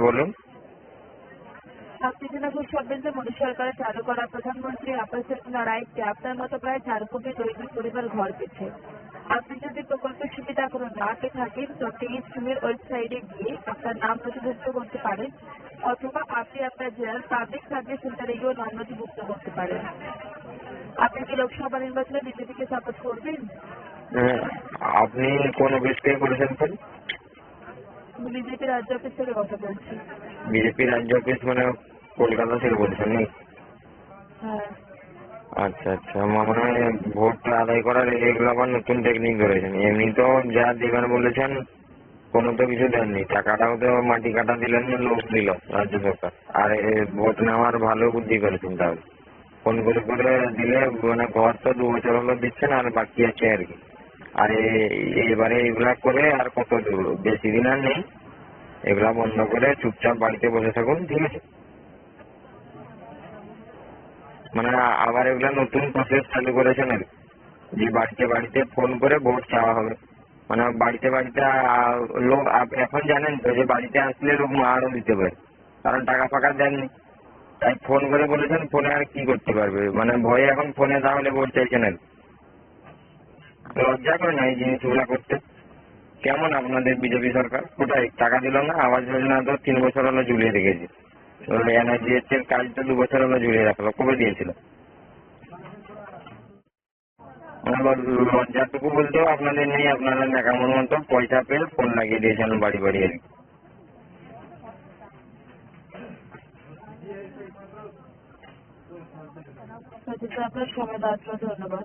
হ্যাঁ বলুন। আপনি ভাববেন যে মোদী সরকারের চালু করা প্রধানমন্ত্রী আবাস যোজনার আইনটি আপনার মতো প্রায় চার কোটি দরিদ্র পরিবার ঘর পেয়েছে। আপনি যদি প্রকল্পের সুবিধা কোনো না পেয়ে থাকেন তবে এই স্কিমের ওয়েবসাইটে গিয়ে আপনার নাম নথিভুক্ত করতে পারেন অথবা আপনি আপনার জেলার পাবলিক সার্ভিস সেন্টারে গিয়েও নাম নথিভুক্ত করতে পারেন। আপনি কি লোকসভা নির্বাচনে বিজেপিকে সাপোর্ট করবেন? হ্যাঁ, আপনি কোন অফিস থেকে করেছেন বিজেপি রাজ্য অফিস থেকে কথা বলছি। বিজেপি রাজ্য অফিস মানে কলকাতা থেকে বলছেন হ্যাঁ। আচ্ছা আচ্ছা। আমার মনে হয় ভোটটা আদায় করার এগুলো আবার নতুন টেকনিক ধরেছেন। এমনি তো যা দেবেন বলেছেন কোনো তো কিছু দেননি। টাকাটাও তো মাটি কাটা দিলেন না লোক দিল রাজ্য সরকার। আর ভোট নেওয়ার ভালো বুদ্ধি করেছেন তাহলে ফোন করে করে দিলে মানে ঘর তো দু বছর হলো দিচ্ছেন আর বাকি আছে আর কি। আর এবারে এগুলা করে আর কত দূর? বেশি দিন আর নেই। এগুলা বন্ধ করে চুপচাপ বাড়িতে বসে থাকুন, ঠিক আছে? মানে আবার এগুলা নতুন প্রসেস চালু করেছেন আর যে বাড়িতে বাড়িতে ফোন করে ভোট চাওয়া হবে। মানে বাড়িতে বাড়িতে লোক এখন জানেন তো যে বাড়িতে আসলে লোক মারও দিতে পারে। কারণ টাকা ফাঁকা দেননি। তাই ফোন করে বলেছেন ফোনে আর কি করতে পারবে? মানে ভয়ে এখন ফোনে তাহলে ভোট চাইছেন আর। লজ্জা করে না এই জিনিসগুলা করতে? কেমন আপনাদের বিজেপি সরকার? কোথায়? টাকা দিল না আবাস যোজনা তো তিন বছর হলো ঝুলিয়ে রেখেছে। এনআরজিএস এর কাজ তো দু বছর হলো ঝুলিয়ে রাখল, কবে দিয়েছিল? লজ্জাটুকু বলতেও আপনাদের নেই আপনারা ন্যাকামোর মতো পয়সা পেয়ে ফোন লাগিয়ে দিয়েছেন বাড়ি বাড়ি আর কি। আপনার সময় ধন্যবাদ।